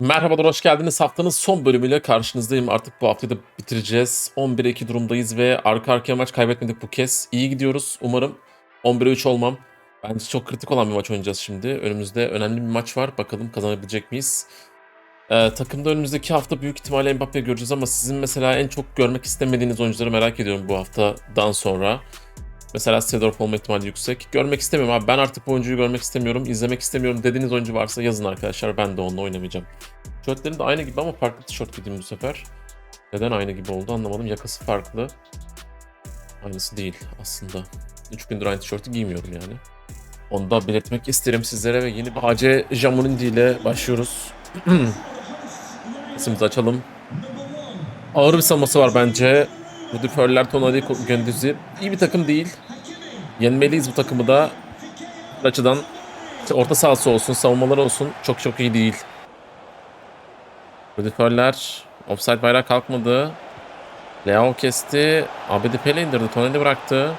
Merhabalar, hoş geldiniz. Haftanın son bölümüyle karşınızdayım. Artık bu haftayı da bitireceğiz. 11'e 2 durumdayız ve arka arkaya maç kaybetmedik bu kez. İyi gidiyoruz. Umarım 11'e 3 olmam. Bence çok kritik olan bir maç oynayacağız şimdi. Önümüzde önemli bir maç var. Bakalım kazanabilecek miyiz? Ee, takımda önümüzdeki hafta büyük ihtimalle Mbappe'yi göreceğiz ama sizin mesela en çok görmek istemediğiniz oyuncuları merak ediyorum bu haftadan sonra. Mesela Seedorf olma ihtimali yüksek. Görmek istemiyorum abi. Ben artık bu oyuncuyu görmek istemiyorum, izlemek istemiyorum dediğiniz oyuncu varsa yazın arkadaşlar. Ben de onunla oynamayacağım. Tişörtlerim de aynı gibi ama farklı tişört giydim bu sefer. Neden aynı gibi oldu anlamadım. Yakası farklı. Aynısı değil aslında. 3 gündür aynı tişörtü giymiyorum yani. Onu da belirtmek isterim sizlere ve yeni bir AC Jamundi ile başlıyoruz. İsmimizi açalım. Ağır bir savunması var bence. Rüdiger'ler, Tonali, Gündüz'ü. iyi bir takım değil. Yenmeliyiz bu takımı da. Bu açıdan işte orta sahası olsun, savunmaları olsun çok çok iyi değil. Rüdiger'ler offside bayrağı kalkmadı. Leao kesti. Abedi Pele indirdi. Tonali bıraktı.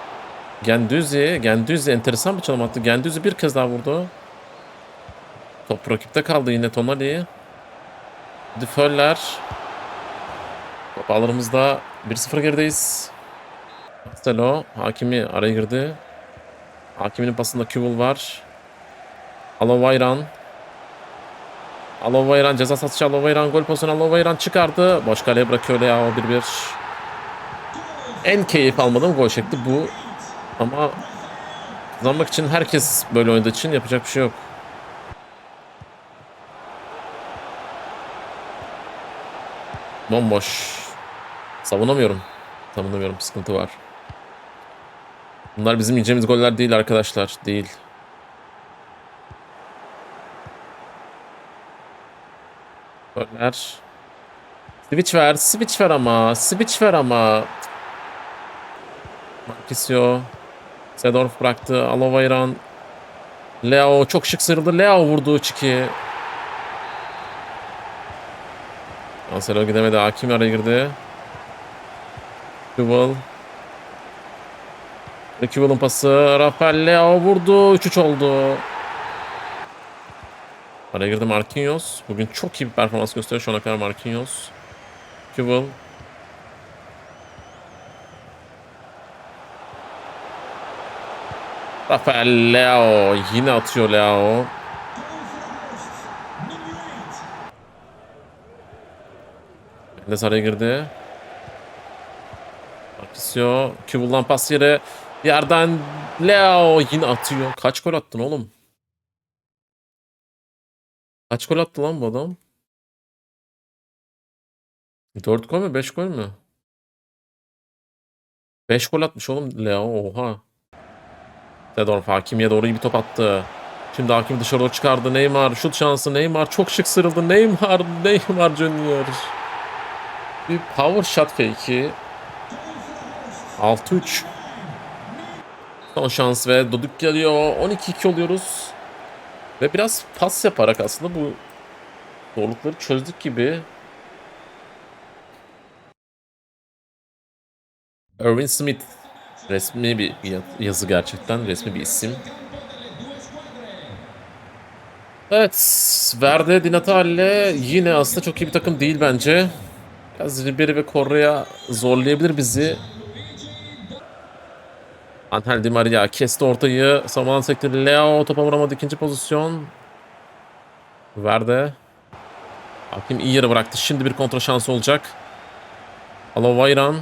Gendüzi. Gendüzi enteresan bir çalım attı. Gendüzi bir kez daha vurdu. Top rakipte kaldı yine Tonali. Rüdiger'ler. Top ağlarımızda 1-0 gerideyiz. Marcelo hakimi araya girdi. Hakiminin pasında Kübül var. Alovayran. Alovayran ceza satışı Alovayran gol pozisyonu Alovayran çıkardı. Boş kaleye bırakıyor Leao 1-1. En keyif almadığım gol şekli bu. Ama kazanmak için herkes böyle oynadığı için yapacak bir şey yok. Bomboş. Savunamıyorum. Savunamıyorum. Sıkıntı var. Bunlar bizim yiyeceğimiz goller değil arkadaşlar. Değil. Goller. Switch ver. Switch ver ama. Switch ver ama. Marquisio. Sedorf bıraktı. Alovayran. Leo çok şık sıyrıldı. Leo vurdu çiki. Cancelo gidemedi. Hakim araya girdi. Kübel. Kübel'ın pası. Rafael Leo vurdu. 3-3 oldu. Araya girdi Marquinhos. Bugün çok iyi bir performans gösteriyor şu ana kadar Marquinhos. Kübel. Rafael Leo. Yine atıyor Leo. Mendes araya girdi. Marquisio. Kübel'dan pas yere. Yerden Leo yine atıyor. Kaç gol attın oğlum? Kaç gol attı lan bu adam? 4 gol mü 5 gol mü? 5 gol atmış oğlum Leo oha. Sedorf hakimiye doğru bir top attı. Şimdi hakim dışarı doğru çıkardı. Neymar şut şansı. Neymar çok şık sıyrıldı. Neymar, Neymar Junior. Bir power shot fake'i. 6-3. Son şans ve Doduk geliyor. 12-2 oluyoruz. Ve biraz pas yaparak aslında bu zorlukları çözdük gibi. Irvin Smith. Resmi bir yazı gerçekten. Resmi bir isim. Evet. Verde Di Natale yine aslında çok iyi bir takım değil bence. Biraz Ribery ve Correa zorlayabilir bizi. Angel Di Maria kesti ortayı. Saman sekti. Leo topa vuramadı. ikinci pozisyon. Verde. Hakim iyi yere bıraktı. Şimdi bir kontra şansı olacak. Alovayran.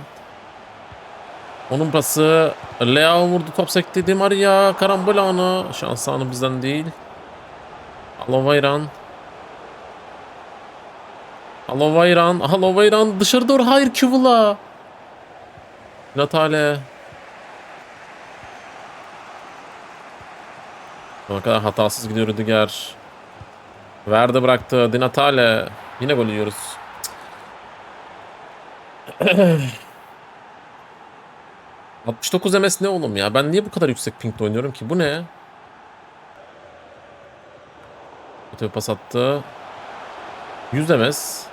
Onun pası. Leo vurdu. Top sekti. Di Maria. Karambol anı. Şans anı bizden değil. Alovayran. Alovayran. Alovayran dışarı doğru. Hayır Kübula. Natale. Ne kadar hatasız gidiyor Rüdiger. Verde bıraktı. Di Natale. Yine gol yiyoruz. ...69 MS ne oğlum ya? Ben niye bu kadar yüksek pingde oynuyorum ki? Bu ne? Öte pas attı. 100 MS.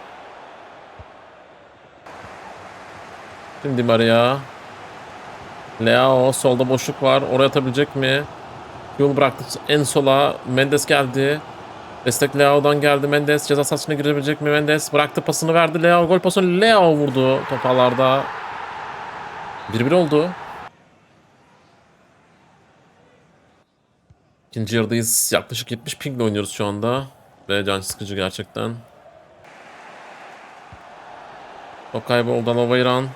Şimdi Maria. Leo solda boşluk var. Oraya atabilecek mi? Yol bıraktı en sola. Mendes geldi. Destek Leao'dan geldi. Mendes ceza sahasına girebilecek mi? Mendes bıraktı pasını verdi. Leo gol pasını Leo vurdu topalarda. 1-1 oldu. İkinci yarıdayız. Yaklaşık 70 pingle oynuyoruz şu anda. Ve can sıkıcı gerçekten. Top kaybı oldu Alavayran.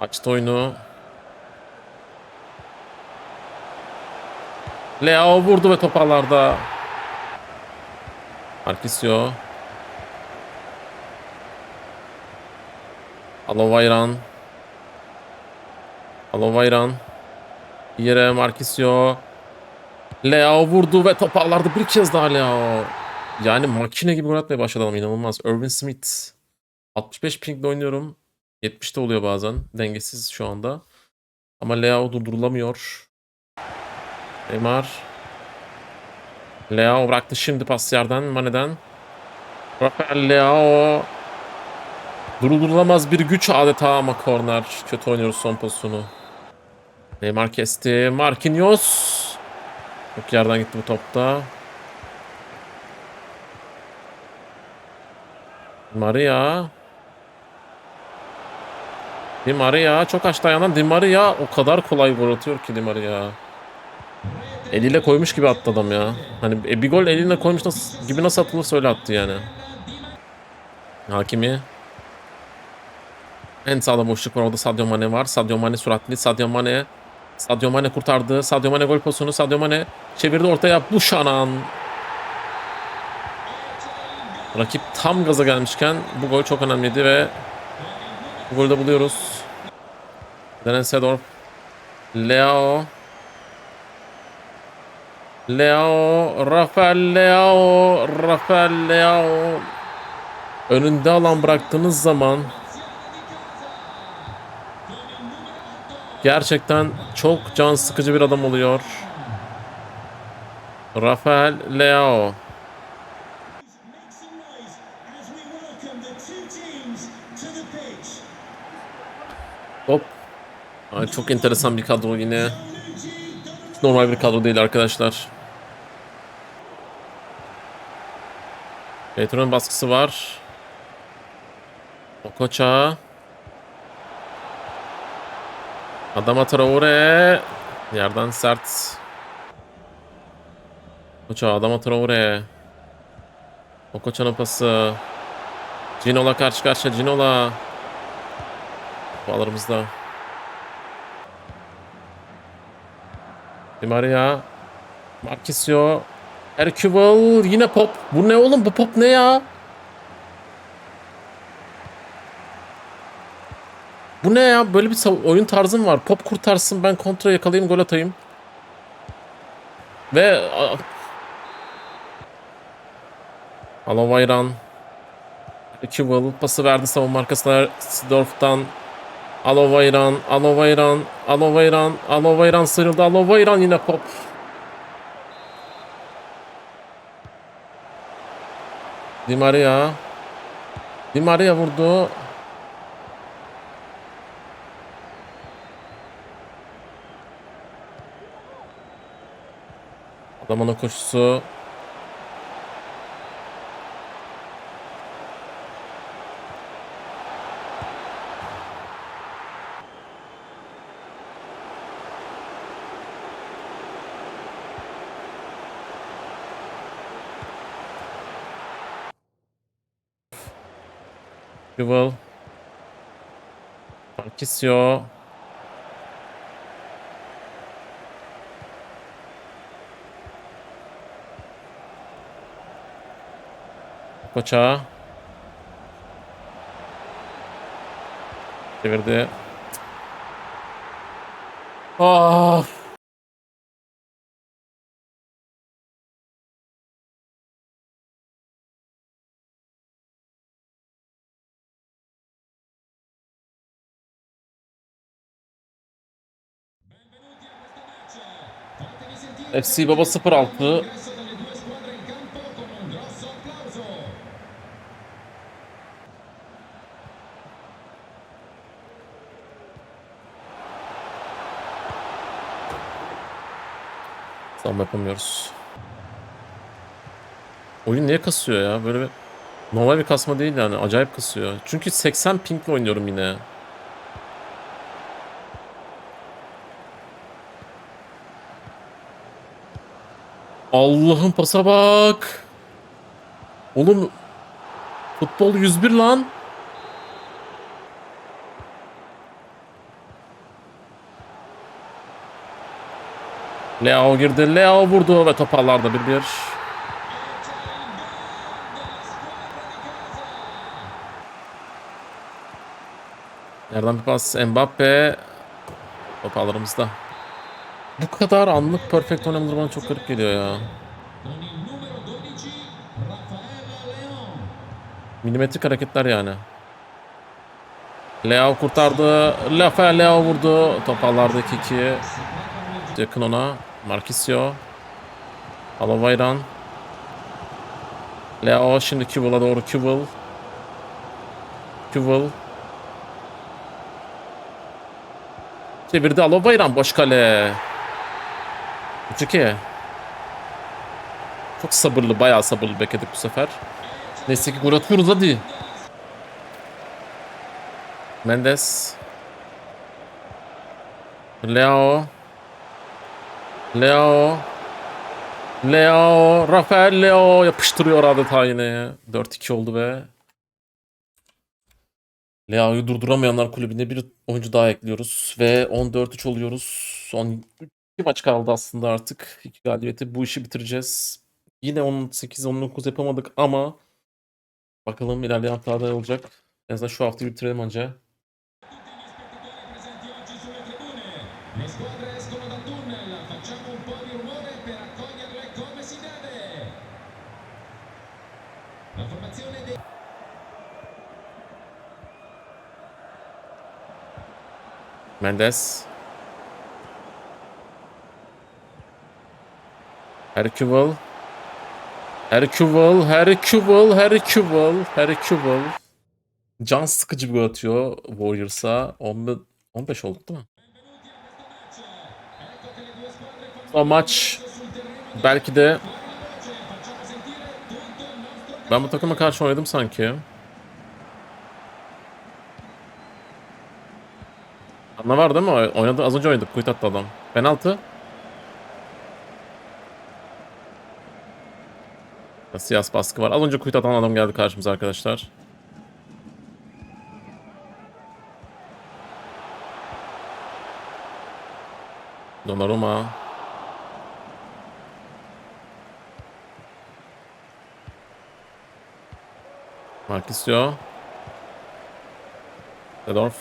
Açtı oyunu. Leo vurdu ve toparlarda. Marquisio. Alovayran. Alovayran. Yere Marquisio. Leo vurdu ve toparlardı bir kez daha Leo. Yani makine gibi gol atmaya başladı inanılmaz. Irvin Smith. 65 pingle oynuyorum. 70'te oluyor bazen. Dengesiz şu anda. Ama Leo durdurulamıyor. Neymar. Leo bıraktı şimdi pas yerden Mane'den. Rafael Leo. Durdurulamaz bir güç adeta ama korner. Kötü oynuyoruz son pozisyonu. Neymar kesti. Marquinhos. Çok yerden gitti bu topta. Maria. Di Maria çok açtı ayağından. Di Maria o kadar kolay gol atıyor ki Di Maria. Eliyle koymuş gibi attı adam ya. Hani e, bir gol eline koymuş nasıl, gibi nasıl atılırsa öyle attı yani. Hakimi. En sağda boşluk var orada Sadio Mane var. Sadio Mane süratli. Sadio Mane. Sadio Mane kurtardı. Sadio Mane gol pozisyonu. Sadio Mane çevirdi ortaya. Bu şanan. Rakip tam gaza gelmişken bu gol çok önemliydi ve bu golü de buluyoruz. Denen Sedorf. Leo. Leo. Rafael Leo. Rafael Leo. Önünde alan bıraktığınız zaman gerçekten çok can sıkıcı bir adam oluyor. Rafael pitch. Hop. Ay, çok enteresan bir kadro yine. Normal bir kadro değil arkadaşlar. Petron'un baskısı var. Okocha. Adama Traore. Yerden sert. Okocha, Adama Traore. Okocha'nın pası. Ginola karşı karşıya. Ginola. Bağlarımızda. Di Maria. Marquisio. Hercule. Yine pop. Bu ne oğlum? Bu pop ne ya? Bu ne ya? Böyle bir oyun tarzım var. Pop kurtarsın ben kontra yakalayayım gol atayım. Ve Alovayran Hercule pası verdi savunma arkasına Sidorf'tan Alovayran, Alovayran, Alovayran, Alovayran sıyrıldı. Alovayran yine pop. Di Maria. Di Maria vurdu. Adamın koşusu. Yuval. Marquisio. Koça. Çevirdi. Ah. FC Baba 06 Savunma Ama yapamıyoruz. Oyun niye kasıyor ya? Böyle bir normal bir kasma değil yani. Acayip kasıyor. Çünkü 80 pingle oynuyorum yine. Allah'ım pasa bak. Oğlum futbol 101 lan. Leo girdi. Leo vurdu ve toparlarda bir bir. Nereden bir pas? Mbappe. Top ağlarımızda. Bu kadar anlık perfect oynamaları bana çok garip geliyor ya. Con il numero 12 Rafael Leon. Milimetrik hareketler yani. Leo kurtardı. Lafa Leo vurdu. Top ağlarda 2-2. Yakın ona. Marquisio. Alavayran. Leo şimdi Kübel'a doğru Kübel. Kübel. Çevirdi Alavayran boş kale. 3-2. Çok sabırlı, bayağı sabırlı bekledik bu sefer. Neyse ki gol atıyoruz hadi. Mendes. Leo. Leo. Leo. Rafael Leo yapıştırıyor adeta yine. 4-2 oldu be. Leao'yu durduramayanlar kulübüne bir oyuncu daha ekliyoruz. Ve 14-3 oluyoruz. Son 2 maç kaldı aslında artık. 2 galibiyeti. Bu işi bitireceğiz. Yine 18-19 yapamadık ama bakalım ilerleyen haftalarda olacak. En azından şu haftayı bitirelim anca. Tutti Herküvel. Herküvel, Herküvel, Herküvel, Herküvel. Can sıkıcı bir gol atıyor Warriors'a. 15, 15 oldu değil mi? O maç belki de ben bu takıma karşı oynadım sanki. Anla var değil mi? Oynadı, az önce oynadık. Kuyut attı adam. Penaltı. Siyas baskı var. Az önce kuyut atan adam geldi karşımıza arkadaşlar. Donnarumma. Marquisio. Sedorf.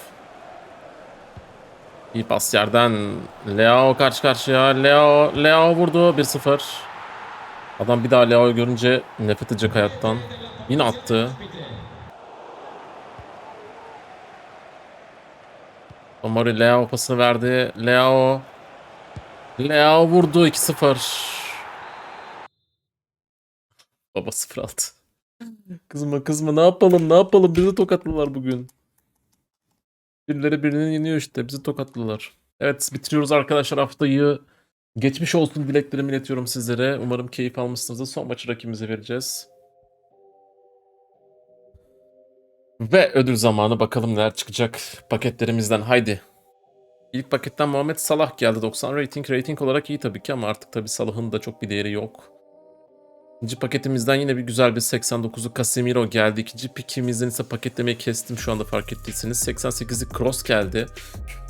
İyi pas yerden. Leo karşı karşıya. Leo, Leo vurdu 1-0. Adam bir daha Leo'yu görünce nefret edecek hayattan. Yine attı. Omori Leo pasını verdi. Leo. Leo vurdu 2-0. Baba 0-6. Kızma kızma ne yapalım ne yapalım bizi tokatlılar bugün. Birileri birini yeniyor işte. Bizi tokatlılar. Evet bitiriyoruz arkadaşlar haftayı. Geçmiş olsun dileklerimi iletiyorum sizlere. Umarım keyif almışsınızdır. Son maçı rakibimize vereceğiz. Ve ödül zamanı. Bakalım neler çıkacak paketlerimizden. Haydi. İlk paketten Muhammed Salah geldi. 90 rating. Rating olarak iyi tabii ki ama artık tabii Salah'ın da çok bir değeri yok. İkinci paketimizden yine bir güzel bir 89'lu Casemiro geldi. İkinci pikimizden ise paketlemeyi kestim şu anda fark ettiyseniz. 88'lik Cross geldi.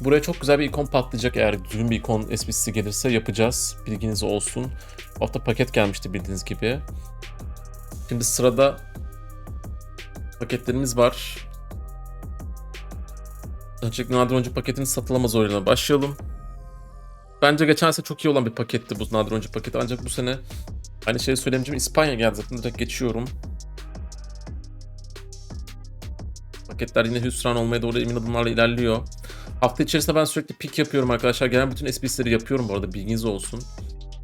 Buraya çok güzel bir ikon patlayacak eğer düzgün bir ikon SBC'si gelirse yapacağız. Bilginiz olsun. Bu hafta paket gelmişti bildiğiniz gibi. Şimdi sırada paketlerimiz var. Öncelikle nadir oyuncu paketinin satılamaz oyununa başlayalım. Bence geçen sene çok iyi olan bir paketti bu nadir oyuncu paketi ancak bu sene Aynı şeyi söylemeyeceğim. İspanya geldi zaten direkt geçiyorum. Paketler yine hüsran olmaya doğru emin adımlarla ilerliyor. Hafta içerisinde ben sürekli pick yapıyorum arkadaşlar. Gelen bütün SBC'leri yapıyorum bu arada bilginiz olsun.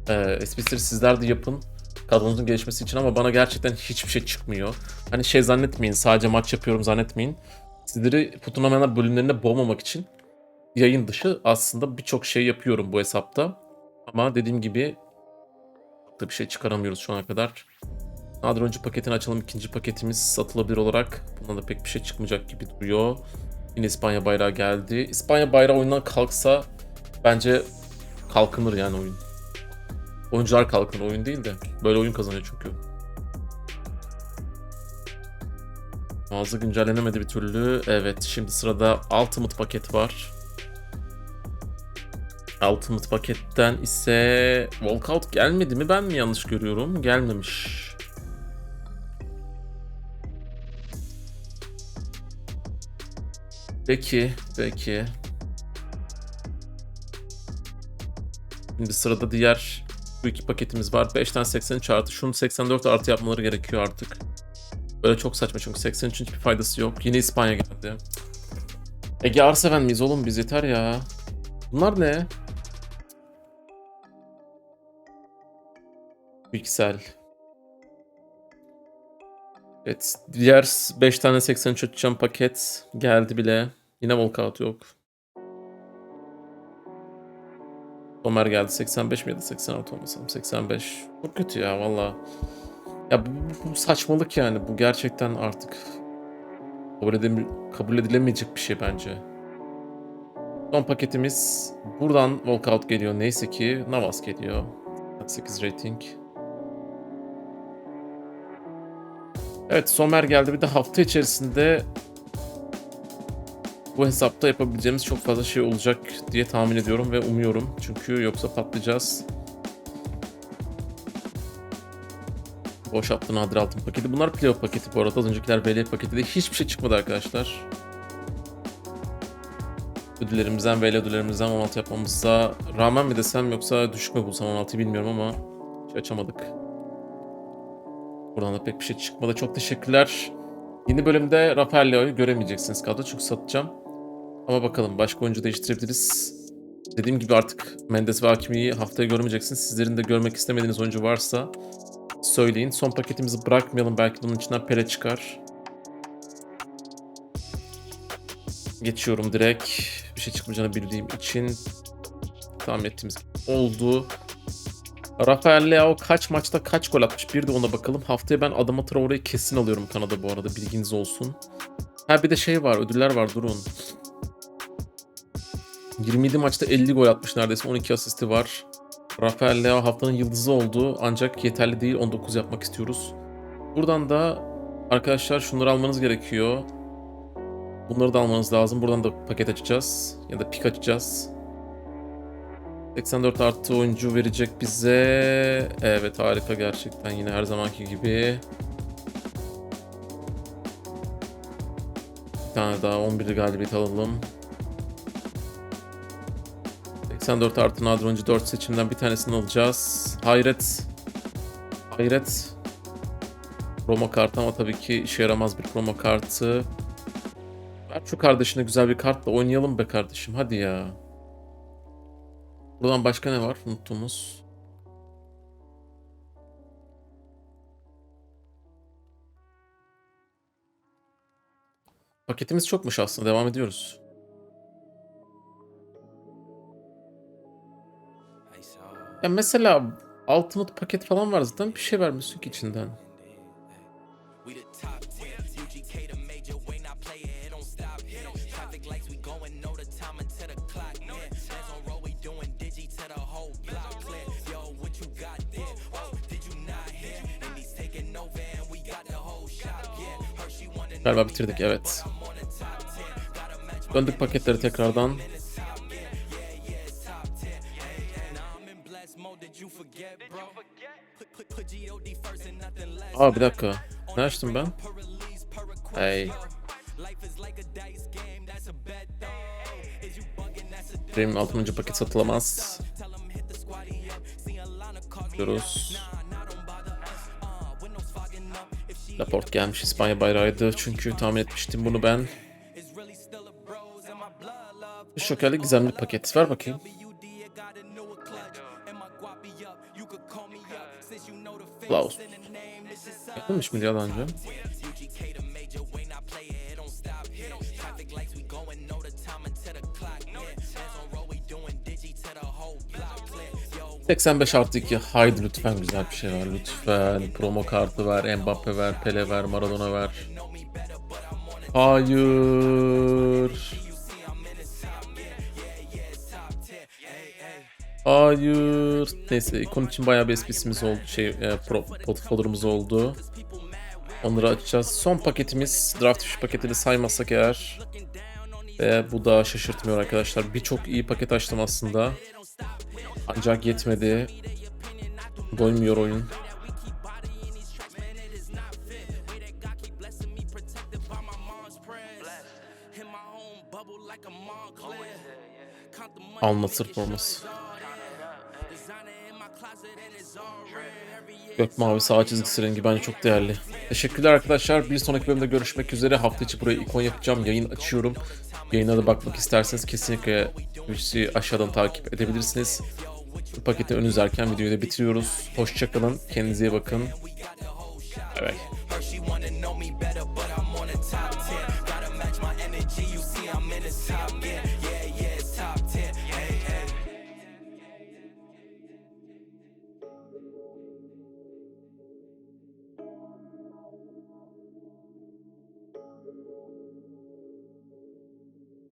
Ee, SBC'leri sizler de yapın. Kadronuzun gelişmesi için ama bana gerçekten hiçbir şey çıkmıyor. Hani şey zannetmeyin sadece maç yapıyorum zannetmeyin. Sizleri putunamayanlar bölümlerinde boğmamak için yayın dışı aslında birçok şey yapıyorum bu hesapta. Ama dediğim gibi da bir şey çıkaramıyoruz şu ana kadar. Nadir oyuncu paketini açalım. İkinci paketimiz satılabilir olarak. Bundan da pek bir şey çıkmayacak gibi duruyor. Yine İspanya bayrağı geldi. İspanya bayrağı oyundan kalksa bence kalkınır yani oyun. Oyuncular kalkınır oyun değil de. Böyle oyun kazanıyor çünkü. Mağaza güncellenemedi bir türlü. Evet şimdi sırada Ultimate paket var. Ultimate paketten ise Walkout gelmedi mi ben mi yanlış görüyorum? Gelmemiş. Peki, peki. Şimdi sırada diğer bu iki paketimiz var. 5'ten 83 artı. Şunu 84 artı yapmaları gerekiyor artık. Böyle çok saçma çünkü 83'ün hiçbir faydası yok. Yine İspanya geldi. Ege Arseven miyiz oğlum biz yeter ya. Bunlar ne? Piksel. Evet. Diğer 5 tane 83 açacağım paket geldi bile. Yine walkout yok. Ömer geldi 85 miydi 86 olmasam 85. Çok kötü ya valla. Ya bu- bu saçmalık yani bu gerçekten artık kabul, edem- kabul edilemeyecek bir şey bence. Son paketimiz buradan walkout geliyor neyse ki Navas geliyor. 8 rating. Evet Somer geldi bir de hafta içerisinde bu hesapta yapabileceğimiz çok fazla şey olacak diye tahmin ediyorum ve umuyorum. Çünkü yoksa patlayacağız. Boş yaptı nadir altın paketi. Bunlar playoff paketi bu arada. Az öncekiler VL paketi de hiçbir şey çıkmadı arkadaşlar. Ödüllerimizden VL ödüllerimizden 16 yapmamıza rağmen mi desem yoksa düşük mü bulsam 16'yı bilmiyorum ama hiç açamadık. Buradan da pek bir şey çıkmadı. Çok teşekkürler. Yeni bölümde Rafael Leo'yu göremeyeceksiniz kadro çünkü satacağım. Ama bakalım başka oyuncu değiştirebiliriz. Dediğim gibi artık Mendes ve Hakimi'yi haftaya görmeyeceksiniz. Sizlerin de görmek istemediğiniz oyuncu varsa söyleyin. Son paketimizi bırakmayalım. Belki bunun içinden Pele çıkar. Geçiyorum direkt. Bir şey çıkmayacağını bildiğim için tahmin ettiğimiz oldu. Rafael Leao kaç maçta kaç gol atmış? Bir de ona bakalım. Haftaya ben Adama Traore'yi kesin alıyorum Kanada bu arada. Bilginiz olsun. Ha bir de şey var. Ödüller var. Durun. 27 maçta 50 gol atmış neredeyse. 12 asisti var. Rafael Leao haftanın yıldızı oldu. Ancak yeterli değil. 19 yapmak istiyoruz. Buradan da arkadaşlar şunları almanız gerekiyor. Bunları da almanız lazım. Buradan da paket açacağız. Ya da pik açacağız. 84 artı oyuncu verecek bize. Evet harika gerçekten yine her zamanki gibi. Bir tane daha 11 galibiyet alalım. 84 artı nadir oyuncu 4 seçimden bir tanesini alacağız. Hayret. Hayret. Roma kartı ama tabii ki işe yaramaz bir Roma kartı. Ver şu kardeşine güzel bir kartla oynayalım be kardeşim hadi ya. Buradan başka ne var unuttuğumuz? Paketimiz çokmuş aslında devam ediyoruz. Ya mesela Ultimate paket falan var zaten bir şey vermiyorsun ki içinden. Put GOD first and nothing less. Aa bir dakika. Ne açtım ben? Hey. Premium 6. paket satılamaz. Tell Laport gelmiş İspanya bayrağıydı çünkü tahmin etmiştim bunu ben. is really still a bros in my blood, love. Şokerli 85 artı 2. Haydi lütfen güzel bir şey ver. Lütfen. Promo kartı ver. Mbappe ver. Pele ver. Maradona ver. Hayır. Hayır. Neyse ikon için bayağı bir SPC'miz oldu. Şey, e, pro, portfolyo'muz oldu. Onları açacağız. Son paketimiz Draft Fish paketini saymazsak eğer. Ve bu da şaşırtmıyor arkadaşlar. Birçok iyi paket açtım aslında. Ancak yetmedi. Doymuyor oyun. Anlatır forması. Gök mavi sağ çizgisi rengi bence çok değerli. Teşekkürler arkadaşlar. Bir sonraki bölümde görüşmek üzere. Hafta içi buraya ikon yapacağım. Yayın açıyorum. Yayına da bakmak isterseniz kesinlikle Twitch'i aşağıdan takip edebilirsiniz. Paketi ön izlerken videoyu da bitiriyoruz. Hoşçakalın. Kendinize iyi bakın. Bay.